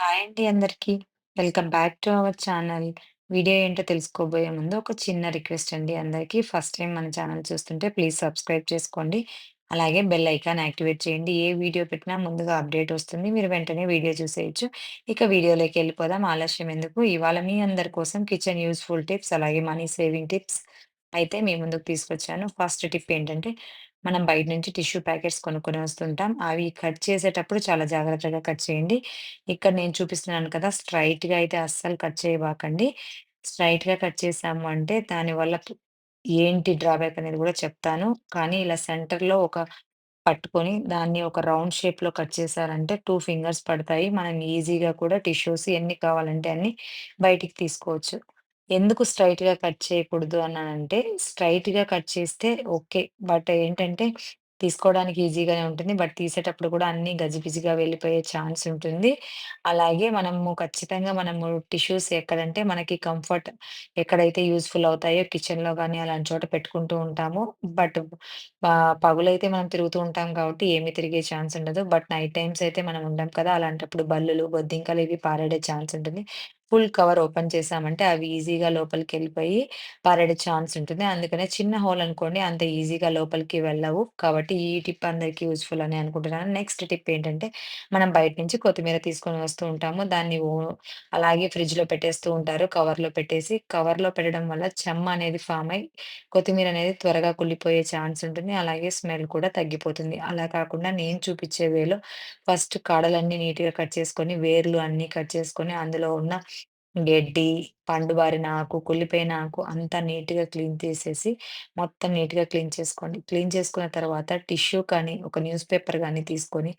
Hi అండి అందరికీ welcome back to our channel. Video ఏంటో తెలుసుకోబోయే ముందు ఒక చిన్న రిక్వెస్ట్ అండి అందరికీ ఫస్ట్ టైమ్ మన ఛానల్ చూస్తుంటే ప్లీజ్ సబ్స్క్రైబ్ చేసుకోండి. అలాగే బెల్ ఐకాన్ యాక్టివేట్ చేయండి. ఏ వీడియో పెట్టినా ముందుగా అప్డేట్ వస్తుంది. మీరు వెంటనే వీడియో చూసేయొచ్చు. ఇక వీడియోలోకి వెళ్ళిపోదాం. ఆలస్యం ఎందుకు. ఇవాళ మీ అందరి కోసం కిచెన్ యూజ్‌ఫుల్ టిప్స్ అలాగే మనీ సేవింగ్ టిప్స్ అయితే మీ ముందుకు తీసుకొచ్చాను. ఫస్ట్ టిప్ ఏంటంటే మనం బయట నుంచి టిష్యూ ప్యాకెట్స్ కొనుక్కొని వస్తుంటాం. అవి కట్ చేసేటప్పుడు చాలా జాగ్రత్తగా కట్ చేయండి. ఇక్కడ నేను చూపిస్తున్నాను కదా! స్ట్రెయిట్‌గా అయితే అస్సలు కట్ చేయబాకండి. స్ట్రెయిట్‌గా కట్ చేసాము అంటే దానివల్ల ప్ ఏంటి డ్రాబ్యాక్ అనేది కూడా చెప్తాను. కానీ ఇలా సెంటర్‌లో ఒక పట్టుకొని దాన్ని ఒక రౌండ్ షేప్‌లో కట్ చేశారంటే 2 ఫింగర్స్ పడతాయి. మనం ఈజీగా కూడా టిష్యూస్ ఎన్ని కావాలంటే అన్ని బయటికి తీసుకోవచ్చు. ఎందుకు స్ట్రెయిట్‌గా కట్ చేయకూడదు అన్నానంటే స్ట్రెయిట్‌గా కట్ చేస్తే ఓకే. బట్ ఏంటంటే తీసుకోవడానికి ఈజీగానే ఉంటుంది. బట్ తీసేటప్పుడు కూడా అన్నీ గజిబిజిగా వెళ్ళిపోయే ఛాన్స్ ఉంటుంది. అలాగే మనము ఖచ్చితంగా మనము టిష్యూస్ ఎక్కడంటే మనకి కంఫర్ట్ ఎక్కడైతే యూజ్‌ఫుల్ అవుతాయో కిచెన్‌లో గానీ అలాంటి చోట పెట్టుకుంటూ ఉంటాము. బట్ పగులైతే మనం తిరుగుతూ ఉంటాం కాబట్టి ఏమి తిరిగే ఛాన్స్ ఉండదు. బట్ నైట్ టైమ్స్ అయితే మనం ఉండం కదా! అలాంటప్పుడు బల్లులు, బొద్దింకలు ఇవి పారాడే ఛాన్స్ ఉంటుంది. ఫుల్ కవర్ ఓపెన్ చేశామంటే అవి ఈజీగా లోపలికెళ్ళిపోయి పారేడే ఛాన్స్ ఉంటుంది. అందుకనే చిన్న హోల్ అనుకోండి అంత ఈజీగా లోపలికి వెళ్ళవు. కాబట్టి ఈ టిప్ అందరికీ యూజ్‌ఫుల్ అని అనుకుంటున్నాను. నెక్స్ట్ టిప్ ఏంటంటే మనం బయట నుంచి కొత్తిమీర తీసుకొని వస్తూ ఉంటాము. దాన్ని ఓ అలాగే ఫ్రిడ్జ్‌లో పెట్టేస్తూ ఉంటారు కవర్‌లో పెట్టేసి. కవర్‌లో పెట్టడం వల్ల చెమ్మ అనేది ఫామ్ అయ్యి కొత్తిమీర అనేది త్వరగా కుళ్ళిపోయే ఛాన్స్ ఉంటుంది. అలాగే స్మెల్ కూడా తగ్గిపోతుంది. అలా కాకుండా నేను చూపించే వేలో ఫస్ట్ కాడలన్నీ నీట్‌గా కట్ చేసుకొని, వేర్లు అన్నీ కట్ చేసుకొని, అందులో ఉన్న గడ్డి, పండుబారిన ఆకు, కుళ్ళిపోయిన ఆకు అంతా నీట్‌గా క్లీన్ చేసేసి మొత్తం నీట్‌గా క్లీన్ చేసుకోండి. క్లీన్ చేసుకున్న తర్వాత టిష్యూ కానీ, ఒక న్యూస్ పేపర్ గానీ తీసుకొని,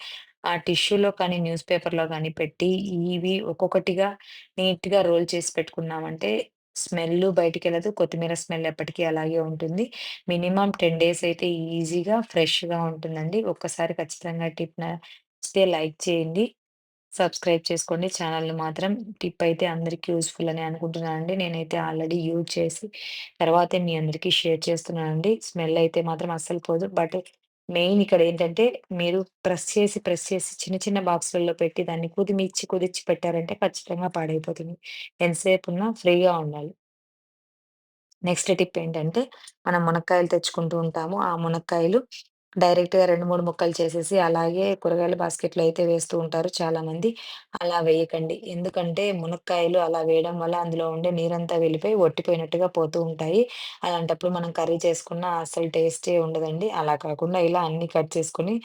ఆ టిష్యూలో కానీ, న్యూస్ పేపర్‌లో గానీ పెట్టి, ఇవి ఒక్కొక్కటిగా నీట్‌గా రోల్ చేసి పెట్టుకున్నామంటే స్మెల్లు బయటికెళ్ళదు. కొత్తిమీర స్మెల్ ఎప్పటికీ అలాగే ఉంటుంది. మినిమమ్ 10 డేస్ అయితే ఈజీగా ఫ్రెష్‌గా ఉంటుందండి. ఒక్కసారి ఖచ్చితంగా టిప్ నచ్చితే లైక్ చేయండి. సబ్స్క్రైబ్ చేసుకోండి ఛానల్‌ని మాత్రం. టిప్ అయితే అందరికి యూజ్‌ఫుల్ అనే అనుకుంటున్నానండి. నేనైతే ఆల్రెడీ యూజ్ చేసి తర్వాతే మీ అందరికీ షేర్ చేస్తున్నానండి. స్మెల్ అయితే మాత్రం అస్సలు పోదు. బట్ మెయిన్ ఇక్కడ ఏంటంటే మీరు ప్రెస్ చేసి, ప్రెస్ చేసి చిన్న చిన్న బాక్సులలో పెట్టి దాన్ని కుదిమిచ్చి, కుదిచ్చి పెట్టారంటే ఖచ్చితంగా పాడైపోతుంది. ఎంతసేపున్నా ఫ్రీగా ఉండాలి. నెక్స్ట్ టిప్ ఏంటంటే, మనం మునక్కాయలు తెచ్చుకుంటూ ఉంటాము. ఆ మునక్కాయలు డైరెక్ట్‌గా 2, 3 ముక్కలు చేసేసి అలాగే కూరగాయల బాస్కెట్‌లో అయితే వేస్తూ ఉంటారు చాలామంది. అలా వేయకండి. ఎందుకంటే మునక్కాయలు అలా వేయడం వల్ల అందులో ఉండే నీరంతా వెళ్ళిపోయి ఒట్టిపోయినట్టుగా పోతూ ఉంటాయి. అలాంటప్పుడు మనం కర్రీ చేసుకున్న అస్సలు టేస్టే ఉండదండి. అలా కాకుండా ఇలా అన్నీ కట్ చేసుకొని,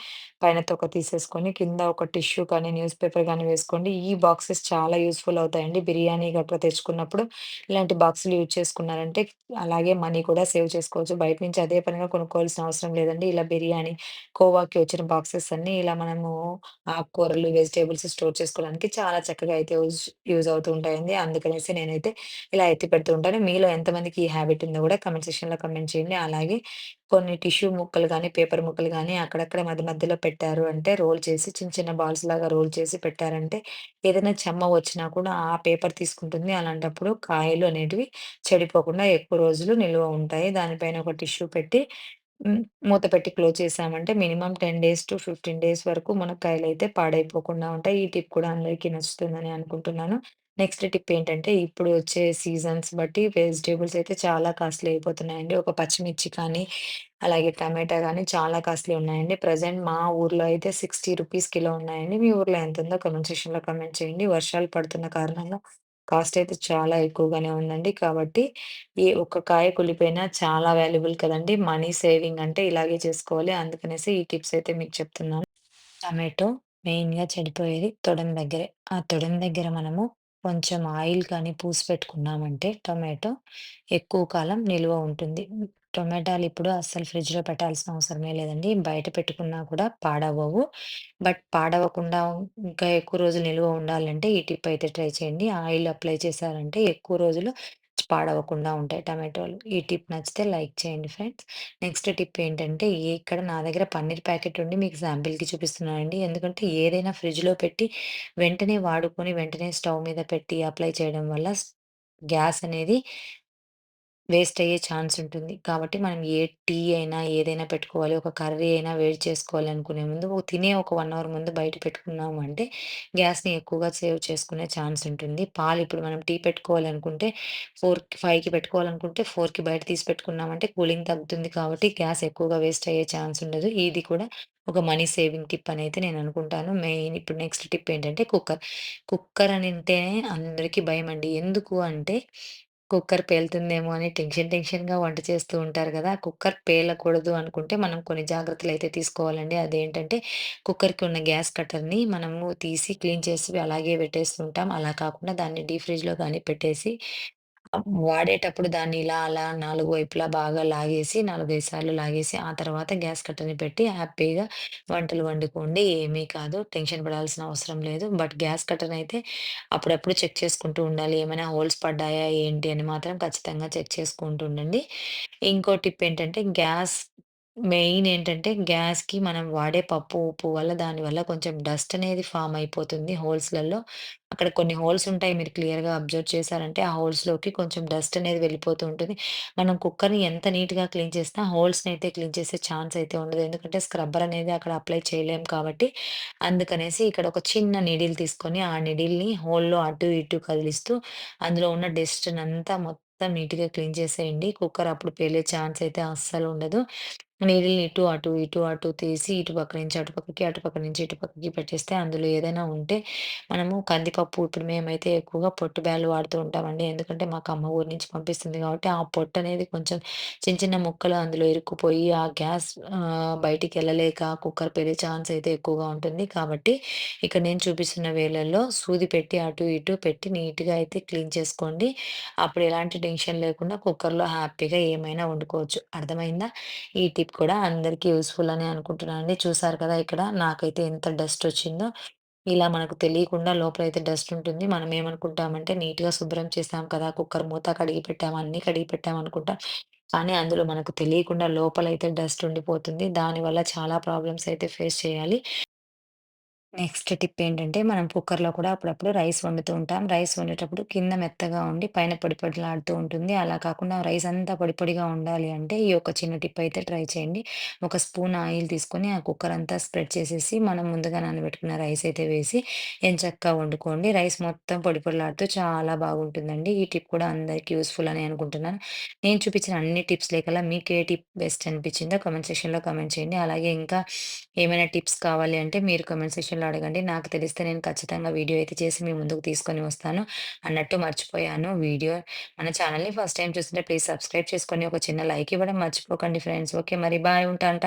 పైన తొక్క తీసేసుకొని, కింద ఒక టిష్యూ కానీ, న్యూస్ పేపర్ గానీ వేసుకోండి. ఈ బాక్సెస్ చాలా యూజ్‌ఫుల్ అవుతాయండి. బిర్యానీ గట్రా తెచ్చుకున్నప్పుడు ఇలాంటి బాక్సులు యూజ్ చేసుకున్నారంటే అలాగే మనీ కూడా సేవ్ చేసుకోవచ్చు. బయట నుంచి అదే పనిగా కొనుక్కోవాల్సిన అవసరం లేదండి. ఇలా బిర్యానీ, కోవాకి వచ్చిన బాక్సెస్ అన్నీ ఇలా మనము ఆకుకూరలు, వెజిటబుల్స్ స్టోర్ చేసుకోవడానికి చాలా చక్కగా అయితే యూజ్ యూజ్ అవుతూ ఉంటాయండి. అందుకనేసి నేనైతే ఇలా ఎత్తి పెడుతూ ఉంటాను. మీలో ఎంతమందికి ఈ హాబిట్ ఉందో కూడా కామెంట్ సెక్షన్‌లో కామెంట్ చేయండి. అలాగే కొన్ని టిష్యూ ముక్కలు గానీ, పేపర్ ముక్కలు గానీ అక్కడక్కడ మధ్య మధ్యలో పెట్టారు అంటే రోల్ చేసి చిన్న చిన్న బాల్స్ లాగా రోల్ చేసి పెట్టారంటే ఏదైనా చెమ్మ వచ్చినా కూడా ఆ పేపర్ తీసుకుంటుంది. అలాంటప్పుడు కాయలు అనేటివి చెడిపోకుండా ఎక్కువ రోజులు నిల్వ ఉంటాయి. దానిపైన ఒక టిష్యూ పెట్టి హ్మ్. మూత పెట్టి క్లోజ్ చేసామంటే మినిమమ్ 10 డేస్ టు 15 డేస్ వరకు మునక్కాయలైతే పాడైపోకుండా ఉంటాయి. ఈ టిప్ కూడా అందరికీ నచ్చుతుందని అనుకుంటున్నాను. నెక్స్ట్ టిప్ ఏంటంటే ఇప్పుడు వచ్చే సీజన్స్ బట్టి వెజిటబుల్స్ అయితే చాలా కాస్ట్‌లీ అయిపోతున్నాయండి. ఒక పచ్చిమిర్చి కానీ, అలాగే టమాటా గానీ చాలా కాస్ట్‌లీ ఉన్నాయండి. ప్రెజెంట్ మా ఊర్లో అయితే 60 రూపీస్ కిలో ఉన్నాయండి. మీ ఊర్లో ఎంతుందో కామెంట్ సెక్షన్‌లో కామెంట్ చేయండి. వర్షాలు పడుతున్న కారణంగా కాస్ట్ అయితే చాలా ఎక్కువగానే ఉందండి. కాబట్టి ఈ ఒక్క కాయ కులిపోయినా చాలా వాల్యుబుల్ కదండీ! మనీ సేవింగ్ అంటే ఇలాగే చేసుకోవాలి. అందుకనేసి ఈ టిప్స్ అయితే మీకు చెప్తున్నాను. టమాటో మెయిన్‌గా చెడిపోయేది తొడం దగ్గరే. ఆ తొడం దగ్గర మనము కొంచెం ఆయిల్ కానీ పూసి పెట్టుకున్నామంటే టొమాటో ఎక్కువ కాలం నిల్వ ఉంటుంది. టొమాటాలు ఇప్పుడు అస్సలు ఫ్రిడ్జ్‌లో పెట్టాల్సిన అవసరమే లేదండి. బయట పెట్టుకున్నా కూడా పాడవ్వవు. బట్ పాడవకుండా ఇంకా ఎక్కువ రోజులు నిల్వ ఉండాలంటే ఈ టిప్ అయితే ట్రై చేయండి. ఆయిల్ అప్లై చేశారంటే ఎక్కువ రోజులు పాడవకుండా ఉంటాయి టమాటోలు. ఈ టిప్ నచ్చితే లైక్ చేయండి ఫ్రెండ్స్. నెక్స్ట్ టిప్ ఏంటంటే, ఇక్కడ నా దగ్గర పన్నీర్ ప్యాకెట్ ఉండి మీకు శాంపిల్‌కి చూపిస్తున్నానండి. ఎందుకంటే ఏదైనా ఫ్రిడ్జ్‌లో పెట్టి వెంటనే వాడుకొని, వెంటనే స్టవ్ మీద పెట్టి అప్లై చేయడం వల్ల స్ గ్యాస్ అనేది వేస్ట్ అయ్యే ఛాన్స్ ఉంటుంది. కాబట్టి మనం ఏ టీ అయినా, ఏదైనా పెట్టుకోవాలి. ఒక కర్రీ అయినా వేడి చేసుకోవాలి అనుకునే ముందు ఓ తినే ఒక 1 అవర్ ముందు బయట పెట్టుకున్నాము అంటే గ్యాస్‌ని ఎక్కువగా సేవ్ చేసుకునే ఛాన్స్ ఉంటుంది. పాలు ఇప్పుడు మనం టీ పెట్టుకోవాలనుకుంటే 4కి 5కి పెట్టుకోవాలనుకుంటే 4కి బయట తీసి పెట్టుకున్నామంటే కూలింగ్ తగ్గుతుంది కాబట్టి గ్యాస్ ఎక్కువగా వేస్ట్ అయ్యే ఛాన్స్ ఉండదు. ఇది కూడా ఒక మనీ సేవింగ్ టిప్ అనైతే నేను అనుకుంటాను. మెయిన్ ఇప్పుడు నెక్స్ట్ టిప్ ఏంటంటే కుక్కర్. కుక్కర్ అనంటేనే అందరికీ భయమండి. ఎందుకు అంటే కుక్కర్ పేలుతుందేమో అని టెన్షన్ టెన్షన్‌గా వంట చేస్తూ ఉంటారు గదా! కుక్కర్ పేలకూడదు అనుకుంటే మనం కొన్ని జాగ్రత్తలైతే తీసుకోవాలండి. అదేంటంటే కుక్కర్‌కి ఉన్న గ్యాస్ కట్టర్‌ని మనము తీసి క్లీన్ చేసి అలాగే పెట్టేస్తుంటాం. అలా కాకుండా దాన్ని డీప్ ఫ్రిడ్జ్‌లో కానీ పెట్టేసి వాడేటప్పుడు దాన్ని ఇలా అలా నాలుగు వైపులా బాగా లాగేసి 4, 5 సార్లు లాగేసి ఆ తర్వాత గ్యాస్ కట్టని పెట్టి హ్యాపీగా వంటలు వండుకోండి. ఏమీ కాదు. టెన్షన్ పడాల్సిన అవసరం లేదు. బట్ గ్యాస్ కట్టన్ అయితే అప్పుడప్పుడు చెక్ చేసుకుంటూ ఉండాలి. ఏమైనా హోల్స్ పడ్డాయా ఏంటి అని మాత్రం ఖచ్చితంగా చెక్ చేసుకుంటూ ఉండండి. ఇంకో టిప్ ఏంటంటే గ్యాస్ మెయిన్ ఏంటంటే గ్యాస్‌కి మనం వాడే పప్పు, ఉప్పు వల్ల దానివల్ల కొంచెం డస్ట్ అనేది ఫామ్ అయిపోతుంది హోల్స్‌లలో. అక్కడ కొన్ని హోల్స్ ఉంటాయి. మీరు క్లియర్‌గా అబ్జర్వ్ చేశారంటే ఆ హోల్స్‌లోకి కొంచెం డస్ట్ అనేది వెళ్ళిపోతూ ఉంటుంది. మనం కుక్కర్‌ని ఎంత నీట్‌గా క్లీన్ చేసినా హోల్స్‌ని అయితే క్లీన్ చేసే ఛాన్స్ అయితే ఉండదు. ఎందుకంటే స్క్రబ్బర్ అనేది అక్కడ అప్లై చేయలేం కాబట్టి. అందుకనేసి ఇక్కడ ఒక చిన్న నీడిల్ తీసుకొని ఆ నిడిల్‌ని హోల్‌లో అటు ఇటు కదిలిస్తూ అందులో ఉన్న డస్ట్‌నంతా మొత్తం నీట్‌గా క్లీన్ చేసేయండి. కుక్కర్ అప్పుడు పేలే ఛాన్స్ అయితే అస్సలు ఉండదు. నీడిల్‌ని ఇటు అటు, ఇటు అటు తీసి ఇటు పక్క నుంచి అటు పక్కకి, అటు పక్క నుంచి ఇటు పక్కకి పెట్టేస్తే అందులో ఏదైనా ఉంటే మనము కందిపప్పు ఇప్పుడు మేమైతే ఎక్కువగా పొట్టు బ్యాళ్ళు వాడుతూ ఉంటామండి. ఎందుకంటే మాకు అమ్మ ఊరు నుంచి పంపిస్తుంది కాబట్టి ఆ పొట్టు అనేది కొంచెం చిన్న చిన్న ముక్కలు అందులో ఇరుక్కుపోయి ఆ గ్యాస్ ఆహ్, బయటికెళ్ళలేక కుక్కర్ పేలే ఛాన్స్ అయితే ఎక్కువగా ఉంటుంది. కాబట్టి ఇక్కడ నేను చూపిస్తున్న వేళల్లో సూది పెట్టి అటు ఇటు పెట్టి నీట్‌గా అయితే క్లీన్ చేసుకోండి. అప్పుడు ఎలాంటి టెన్షన్ లేకుండా కుక్కర్‌లో హ్యాపీగా ఏమైనా వండుకోవచ్చు. అర్థమైందా? ఈ టిప్ కూడా అందరికీ యూజ్‌ఫుల్ అని అనుకుంటున్నానండి. చూసారు కదా! ఇక్కడ నాకైతే ఎంత డస్ట్ వచ్చిందో. ఇలా మనకు తెలియకుండా లోపలైతే డస్ట్ ఉంటుంది. మనం ఏమనుకుంటామంటే నీట్‌గా శుభ్రం చేసాం కదా! కుక్కర్ మూత కడిగి పెట్టాము, అన్నీ కడిగి పెట్టాం అనుకుంటాం. కానీ అందులో మనకు తెలియకుండా లోపలైతే డస్ట్ ఉండిపోతుంది. దానివల్ల చాలా ప్రాబ్లమ్స్ అయితే ఫేస్ చేయాలి. నెక్స్ట్ టిప్ ఏంటంటే, మనం కుక్కర్‌లో కూడా అప్పుడప్పుడు రైస్ వండుతూ ఉంటాం. రైస్ వండేటప్పుడు కింద మెత్తగా ఉండి, పైన పొడి పొడిలాడుతూ ఉంటుంది. అలా కాకుండా రైస్ అంతా పొడి పొడిగా ఉండాలి అంటే, ఈ ఒక చిన్న టిప్ అయితే ట్రై చేయండి. ఒక స్పూన్ ఆయిల్ తీసుకొని, ఆ కుక్కర్ అంతా స్ప్రెడ్ చేసేసి, మనం ముందుగా నానబెట్టుకున్న రైస్ అయితే వేసి, ఎంచక్కా వండుకోండి. రైస్ మొత్తం పొడి పొడిలాడుతూ చాలా బాగుంటుందండి. ఈ టిప్ కూడా అందరికీ యూస్ఫుల్ అని అనుకుంటున్నాను. నేను చూపించిన అన్ని టిప్స్ లేకల్లా మీకు ఏ టిప్ బెస్ట్ అనిపించిందో కమెంట్ సెక్షన్‌లో కమెంట్ చేయండి. అలాగే ఇంకా ఏమైనా టిప్స్ కావాలి అంటే మీరు కమెంట్ సెక్షన్‌లో అడగండి. నాకు తెలిస్తే నేను ఖచ్చితంగా వీడియో అయితే చేసి మీ ముందుకు తీసుకొని వస్తాను. అన్నట్టు మర్చిపోయాను వీడియో మన ఛానల్‌ని ఫస్ట్ టైం చూస్తుంటే ప్లీజ్ సబ్స్క్రైబ్ చేసుకొని ఒక చిన్న లైక్ ఇవ్వడం మర్చిపోకండి ఫ్రెండ్స్. ఓకే మరి బాయ్ ఉంటాను.